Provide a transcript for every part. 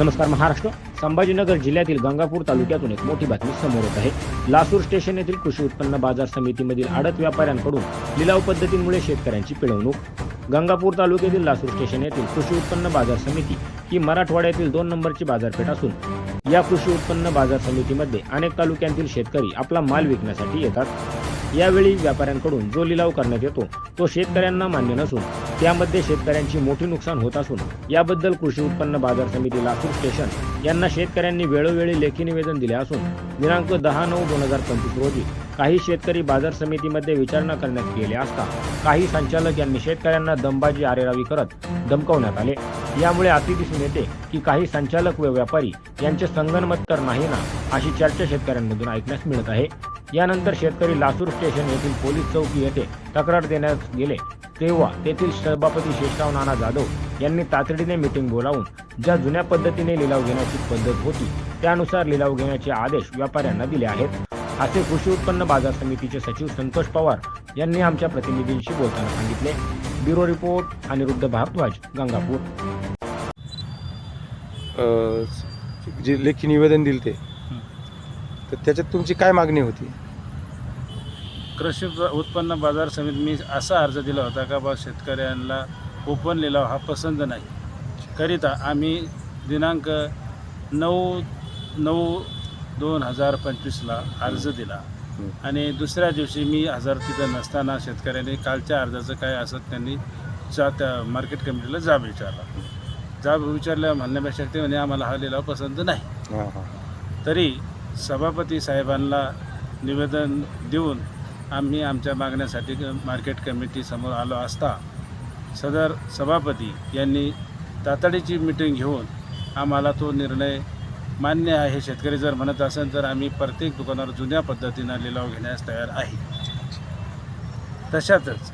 नमस्कार महाराष्ट्र. संभाजीनगर जिल्ह्यातील गंगापूर तालुक्यातून एक मोठी बातमी समोर येत आहे. लासूर स्टेशन येथील कृषी उत्पन्न बाजार समितीमधील आडत व्यापाऱ्यांकडून लिलाव पद्धतींमुळे शेतकऱ्यांची पिळवणूक. गंगापूर तालुक्यातील लासूर स्टेशन येथील कृषी उत्पन्न बाजार समिती ही मराठवाड्यातील दोन नंबरची बाजारपेठ असून या कृषी उत्पन्न बाजार समितीमध्ये अनेक तालुक्यांतील शेतकरी आपला माल विकण्यासाठी येतात. यावेळी व्यापाऱ्यांकडून जो लिलाव करण्यात येतो. तो शेतकऱ्यांना मान्य नसून त्यामध्ये शेतकऱ्यांची मोठी नुकसान होत असून याबद्दल कृषी उत्पन्न बाजार समिती लातूर स्टेशन यांना शेतकऱ्यांनी वेळोवेळी लेखी निवेदन दिले असून दिनांक दहा नऊ दोन हजार पंचवीस रोजी काही शेतकरी बाजार समितीमध्ये विचारणा करण्यात गेले असता काही संचालक यांनी शेतकऱ्यांना दमबाजी आरेरावी करत धमकवण्यात आले. यामुळे अति दिसून येते की काही संचालक व व्यापारी यांचे संगनमत तर नाही ना अशी चर्चा शेतकऱ्यांमधून ऐकण्यास मिळत आहे. यानंतर शेतकरी लासूर स्टेशन येथील पोलीस चौकी येथे तक्रार देण्यास गेले. तेव्हा तेथील सभापती शेषराव नाना जाधव यांनी तातडीने मीटिंग बोलावून ज्या जुन्या पद्धतीने लिलाव घेण्याची पद्धत होती त्यानुसार लिलाव घेण्याचे आदेश व्यापाऱ्यांना दिले आहेत. असे कृषी उत्पन्न बाजार समितीचे सचिव संतोष पवार यांनी आमच्या प्रतिनिधींशी बोलताना सांगितले. Bureau report Aniruddha Bharadwaj Gangapur. जे लेखी निवेदन दिले ते तर त्याच्यात तुमची काय मागणी होती? कृषी उत्पन्न बाजार समिती मी असा अर्ज दिला होता का बा शेतकऱ्यांना ओपन लिलाव हा पसंत नाही. करिता आम्ही दिनांक नऊ नऊ दोन हजार पंचवीसला अर्ज दिला. आणि दुसऱ्या दिवशी मी हजर तिथं नसताना शेतकऱ्यांनी कालच्या अर्जाचं काय असत त्यांनी जा त्या मार्केट कमिटीला जाब विचारला. जाब विचारल्या म्हणण्यापेक्षा ते म्हणे आम्हाला हा लिलाव पसंत नाही. तरी सभापती साहेबांना निवेदन देऊन आम्ही आमच्या मागण्यासाठी मार्केट कमिटीसमोर आलो असता सदर सभापती यांनी तातडीची मिटिंग घेऊन आम्हाला तो निर्णय मान्य आहे. शेतकरी जर म्हणत असेल तर आम्ही प्रत्येक दुकानावर जुन्या पद्धतीनं लिलाव घेण्यास तयार आहे. तशातच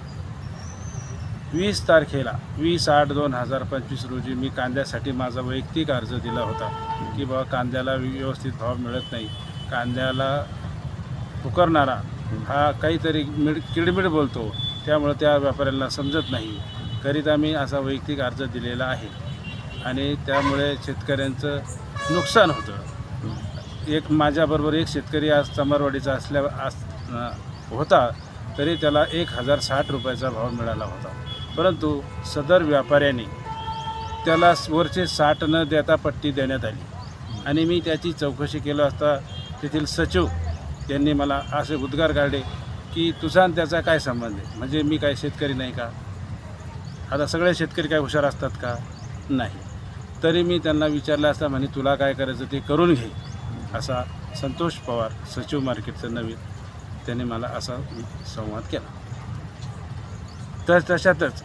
वीस तारखेला वीस आठ दोन हजार पंचवीस रोजी मी कांद्यासाठी माझा वैयक्तिक अर्ज दिला होता की बाबा कांद्याला व्यवस्थित भाव मिळत नाही. कांद्याला पुकारणारा हा काहीतरी मिड किडमिड बोलतो. त्यामुळं त्या व्यापाऱ्यांना समजत नाही. करिता मी असा वैयक्तिक अर्ज दिलेला आहे. आणि त्यामुळे शेतकऱ्यांचं नुकसान होतं. एक माझ्याबरोबर एक शेतकरी आज चमारवाडीचा असल्या अस होता तरी त्याला एक हजार साठ रुपयाचा भाव मिळाला होता. परंतु सदर व्यापाऱ्याने त्याला वरचे साठ न देता पट्टी देण्यात आली. आणि मी त्याची चौकशी केलं असता तेथील सचिव त्यांनी मला असे उद्गार काढले की तुझा आणि त्याचा काय संबंध आहे? म्हणजे मी काय शेतकरी नाही का? आता सगळे शेतकरी काय हुशार असतात का? नाही. तरी मी त्यांना विचारलं असता म्हणे तुला काय करायचं ते करून घे. असा संतोष पवार सचिव मार्केटचं नवीन त्याने मला असा संवाद केला. तर तशातच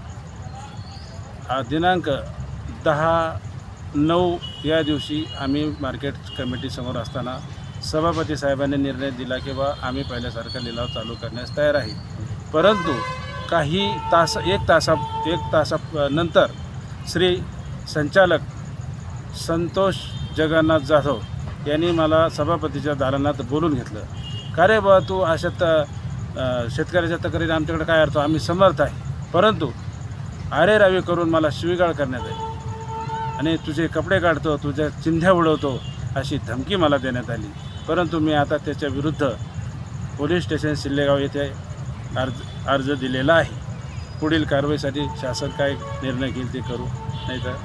दिनांक दहा नऊ या दिवशी आम्ही मार्केट कमिटीसमोर असताना सभापती साहेबांनी निर्णय दिला की बा आम्ही पहिल्यासारखा लिलाव चालू करण्यास तयार आहे. परंतु काही तास एक तासा एक तासा नंतर श्री संचालक संतोष जगन्नाथ जाधव यांनी मला सभापतीच्या दालनात बोलून घेतलं. का रे बा तू अशा त शेतकऱ्याच्या तक्रारी आमच्याकडे काय अर्थ आम्ही समर्थ आहे. परंतु आरे रावी करून मला शिवीगाळ करण्यात आली. आणि तुझे कपडे काढतो तुझ्या चिंध्या उडवतो अशी धमकी मला देण्यात आली. परंतु मी आता त्याच्या विरुद्ध पोलीस स्टेशन सिल्लेगाव येथे अर्ज अर्ज दिलेला आहे. पुढील कारवाईसाठी शासन काय निर्णय घेईल ते करू नाही तर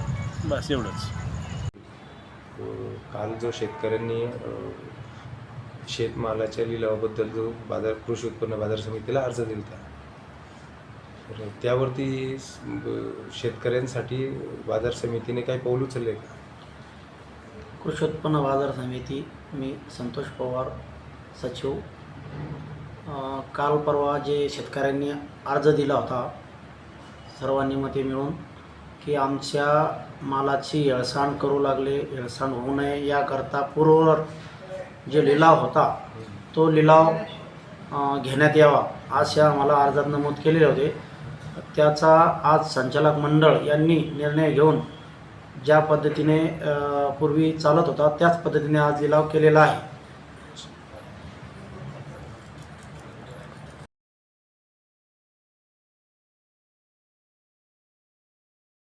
बस एवढंच. काल जो शेतकऱ्यांनी शेतमालाच्या लिलावाबद्दल जो बाजार कृषी उत्पन्न बाजार समितीला अर्ज दिला तर त्यावरती शेतकऱ्यांसाठी बाजार समितीने काही पाऊल उचलले का? कृषी उत्पन्न बाजार समिती मी संतोष पवार सचिव. काल परवा जे शेतकऱ्यांनी अर्ज दिला होता सर्वांनी मते मिळून की आमच्या मालाची येळसाण करू लागले येळसाण होऊ नये याकरता पूर्ववर जे लिलाव होता तो लिलाव घेण्यात यावा असे आम्हाला अर्जात नमूद केलेले होते. त्याचा आज संचालक मंडळ यांनी निर्णय घेऊन ज्या पद्धतीने पूर्वी चालत होता त्याच पद्धतीने आज लिलाव केलेला आहे.